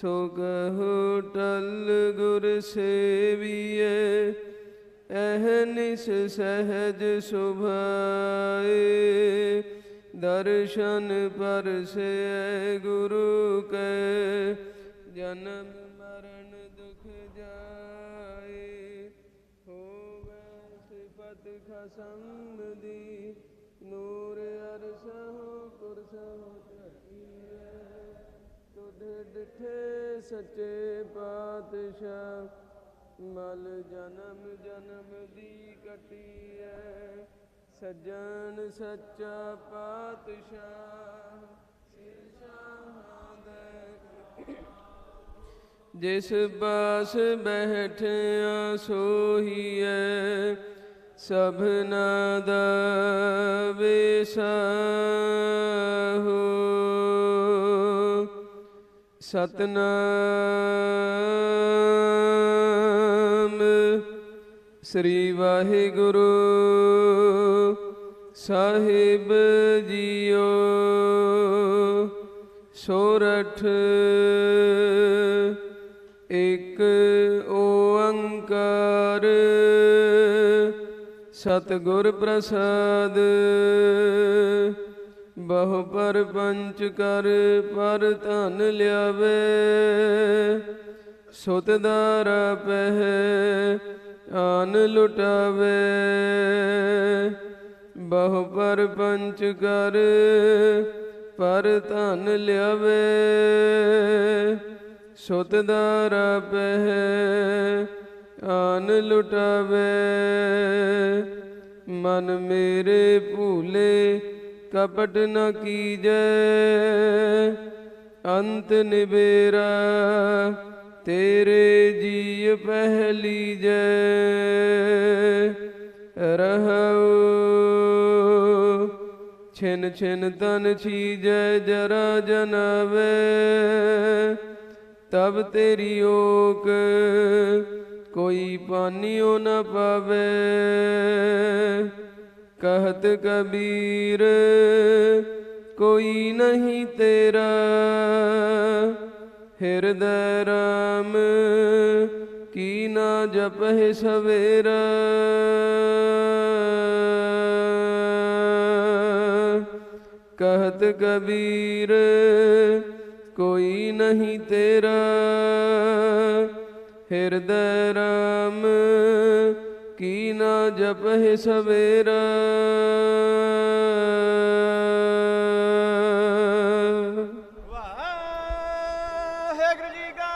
ਸੋ ਕਹੋ ਟਲ ਗੁਰ ਸੇਵੀਏ ਅਹਨਿਸ ਸਹਿਜ ਸੁਭਾਏ। ਦਰਸ਼ਨ ਪਰਸੈ ਗੁਰੂ ਕੈ, ਜਨਮ ਮਰਨ ਦੁਖ ਜਾਏ। ਹੋਵੇ ਸਿਫਤ ਖਸਮ ਦੀ, ਨੂਰ ਅਰਸਹੁ ਕੁਰਸਹੁ ਧਰਤੀਐ ਤੁਧ ਡਿਠੇ ਸੱਚੇ ਪਾਤਸ਼ਾਹ, ਮਲ ਜਨਮ ਜਨਮ ਦੀ ਕਟੀਐ ਸੱਜਣ ਸੱਚਾ ਪਾਤਸ਼ਾਹ, ਸਿਰ ਸ਼ਾਹਾਂ ਦੇ ਜਿਸ ਬਾਸ ਬੈਠਿਆ ਸੋਹੀਐ ਸਭਨਾ ਦਾ ਵਿਸਾਹੋ ਸਤਨਾਮ ਸ੍ਰੀ ਵਾਹਿਗੁਰੂ ਸਾਹਿਬ ਜੀਓ। ਸੋਰਠ ਇੱਕ ਓੰਕਾਰ ਸਤਿਗੁਰ ਪ੍ਰਸਾਦ ਬਹੁ ਪਰ ਪੰਚ ਕਰ, ਪਰ ਧਨ ਲਿਆਵੇ। ਸੁਤ ਦਾਰਾ ਪਹਿ, ਆਨ ਲੁਟਾਵੇ। ਬਹੁ ਪਰ ਪੰਚ ਕਰ, ਪਰ ਧਨ ਲਿਆਵੇ। ਸੁਤ ਦਾਰ ਪਹਿ, ਆਨ ਲੁਟਾਵੇ। ਮਨ ਮੇਰੇ ਭੂਲੇ ਕਪਟ ਨ ਕੀਜੈ, ਅੰਤ ਨਿਬੇਰਾ ਤੇਰੇ ਜੀ ਪਹਿਲੀ ਜੈ ਰਹਉ, ਛਿਨ ਛਿਨ ਤਨ ਛੀਜੈ, ਜਰਾ ਜਨਾਵੇ, ਤਬ ਤੇਰੀ ਓਕ ਕੋਈ ਪਾਨਿਓ ਨ ਪਾਵੇ। ਕਹਤ ਕਬੀਰ, ਕੋਈ ਨਹੀਂ ਤੇਰਾ ਹਿਰਦੈ ਰਾਮ, ਕੀ ਨਾ ਜਪਹਿ ਸਵੇਰਾ। ਕਹਤ ਕਬੀਰ, ਕੋਈ ਨਹੀਂ ਤੇਰਾ ਹਿਰਦੈ ਰਾਮ ਜਪਹਿ ਸਵੇਰਾ। ਵਾਹਿਗੁਰੂ ਜੀ ਕਾ